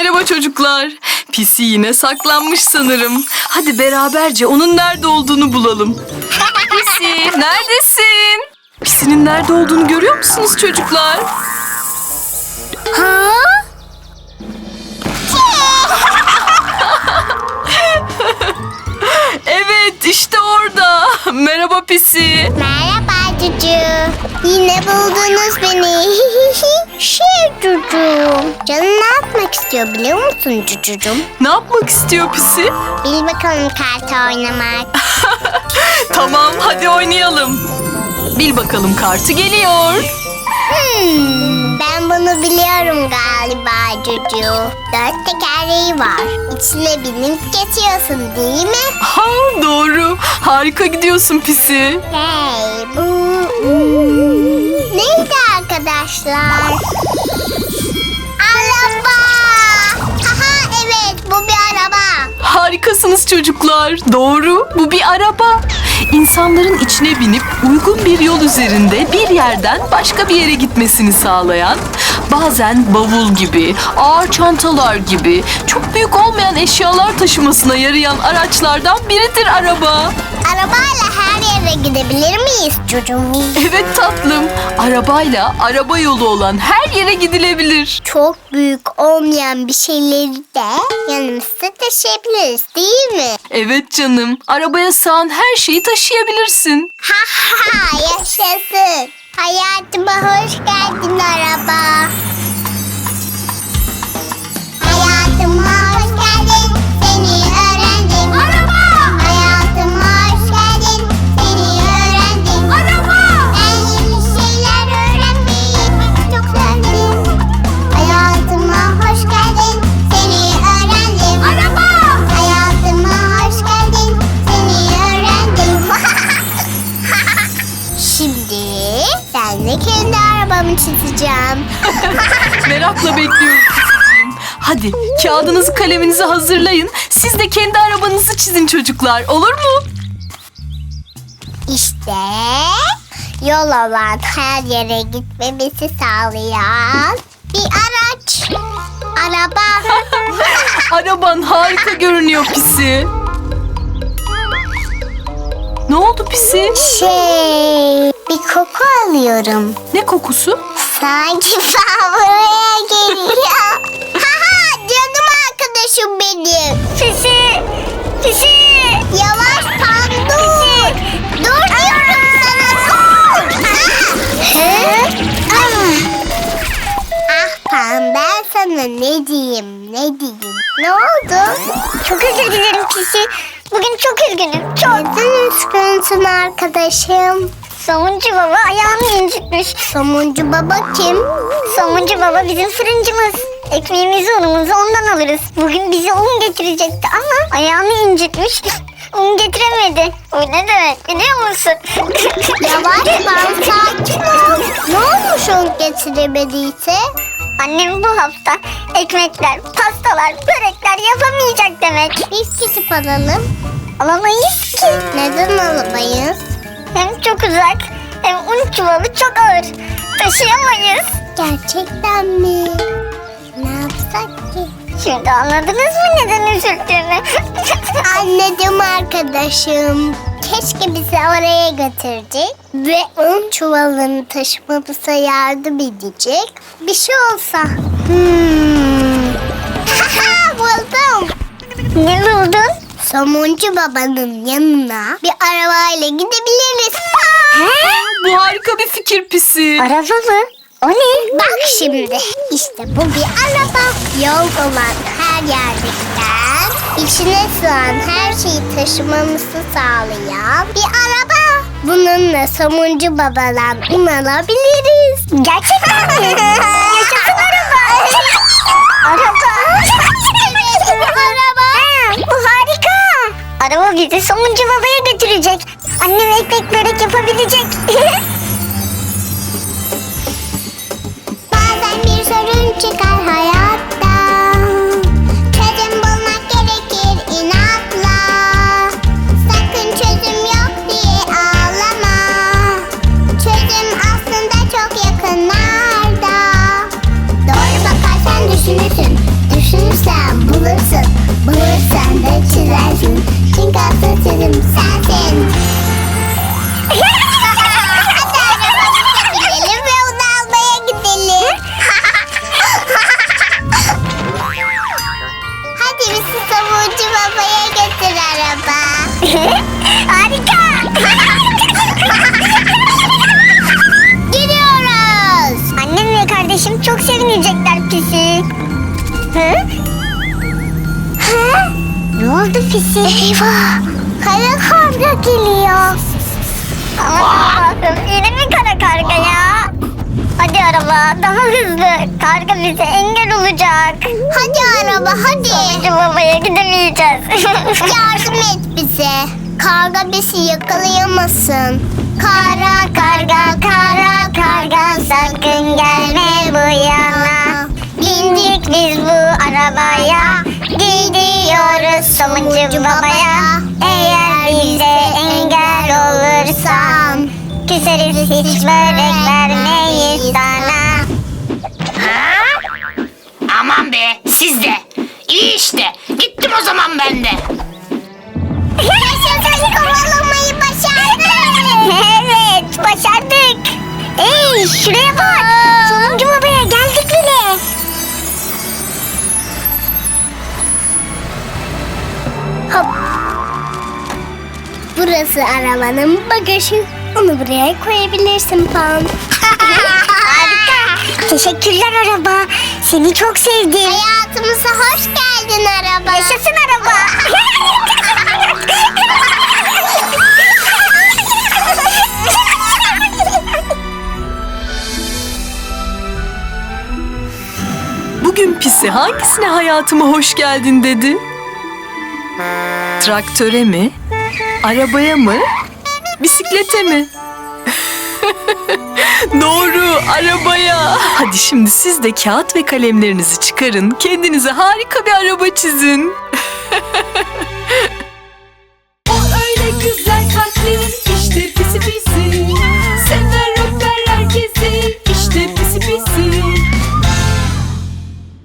Merhaba çocuklar. Pisi yine saklanmış sanırım. Hadi beraberce onun nerede olduğunu bulalım. Pisi neredesin? Pisinin nerede olduğunu görüyor musunuz çocuklar? Ha? Evet işte orada. Merhaba Pisi. Merhaba Cucu. Yine buldunuz beni. şey Cucu. Canın ne yapmak istiyor biliyor musun Cucucuğum? Ne yapmak istiyor Pisi? Bil bakalım kartı oynamak. Tamam hadi oynayalım. Bil bakalım kartı geliyor. Hmm, ben bunu biliyorum galiba Cucu. Dört tekerleği var. İçine binip geçiyorsun değil mi? Ha doğru. Harika gidiyorsun Pisi. Hey bu... arkadaşlar? Araba! Aha evet bu bir araba. Harikasınız çocuklar. Doğru. Bu bir araba. İnsanların içine binip uygun bir yol üzerinde bir yerden başka bir yere gitmesini sağlayan, bazen bavul gibi, ağır çantalar gibi, çok büyük olmayan eşyalar taşımasına yarayan araçlardan biridir araba. Arabayla yere gidebilir miyiz çocuğum? Evet tatlım. Arabayla araba yolu olan her yere gidilebilir. Çok büyük olmayan bir şeyleri de yanımızda taşıyabiliriz değil mi? Evet canım. Arabaya sığan her şeyi taşıyabilirsin. Ha ha yaşasın. Hayatıma hoş geldin araba. Çizeceğim. Merakla bekliyorum. Hadi kağıdınızı kaleminizi hazırlayın. Siz de kendi arabanızı çizin çocuklar. Olur mu? İşte yol olan her yere gitmemizi sağlayan bir araç. Araba. Araban harika görünüyor Pisi. Ne oldu Pisi? şey bir koku alıyorum. Ne kokusu? Sanki fabrikaya geliyor. Haha canım arkadaşım benim. Pisi. Pisi. Yavaş pan dur. Dur diyorum sana dur. Ah pan ben sana ne diyeyim ne diyeyim. Ne oldu? Çok özür dilerim Pisi. Bugün çok üzgünüm. Çok. Neden üzgünsün arkadaşım? Somuncu baba ayağını incitmiş. Somuncu baba kim? Somuncu baba bizim fırıncımız. Ekmeğimizi unumuzu ondan alırız. Bugün bize un getirecekti ama ayağını incitmiş. Un getiremedi. O ne demek biliyor musun? Yavaş ben sakin ol. Ne olmuş o getiremediyse? Annem bu hafta ekmekler, pastalar, börekler yapamayacak demek. Biz gidip alalım. Alamayız ki. Neden alamayız? Hem çok uzak hem un çuvalı çok ağır. Taşıyamayız. Gerçekten mi? Ne yapsak ki? Şimdi anladınız mı neden üzüldüğümü? Anladım arkadaşım. Keşke bizi oraya götürecek ve un çuvalını taşımamıza yardım edecek bir şey olsa. Hmm. Buldum. ne buldun? Somuncu babanın yanına bir arabayla gidebiliriz. Bu harika bir fikir Pisi. Araba mı? O ne? Bak şimdi işte bu bir araba. Yol olan her yerde giden, içine sığan her şeyi taşımamızı sağlayan bir araba. Bununla somuncu babadan un alabiliriz. Gerçekten mi? Yaşasın araba. araba. Araba bizi somuncu babaya götürecek. Annem ekmek börek yapabilecek. pisi. Eyvah. Kara karga geliyor. Aman Allah'ım yine mi kara karga ya? Hadi araba daha hızlı. Karga bize engel olacak. Hadi araba hadi. Sonuncu babaya gidemeyeceğiz. Yardım et bize. Karga bizi yakalayamasın. Kara karga kara karga sakın gelme bu yana. Bindik biz bu arabaya. Gidiyoruz somuncu babaya. Eğer bize engel olursan küseriz hiç börek vermeyiz sana. Aman be siz de. İyi işte. Gittim o zaman ben de. Yaşasın kovalamayı başardık. Evet başardık. Ey şuraya bak. Burası arabanın bagajı. Onu buraya koyabilirsin Pan. Harika. Teşekkürler araba. Seni çok sevdim. Hayatımıza hoş geldin araba. Yaşasın araba. Bugün pisi hangisine hayatıma hoş geldin dedi? Traktöre mi? Arabaya mı? Bisiklete mi? Doğru, arabaya. Hadi şimdi siz de kağıt ve kalemlerinizi çıkarın. Kendinize harika bir araba çizin.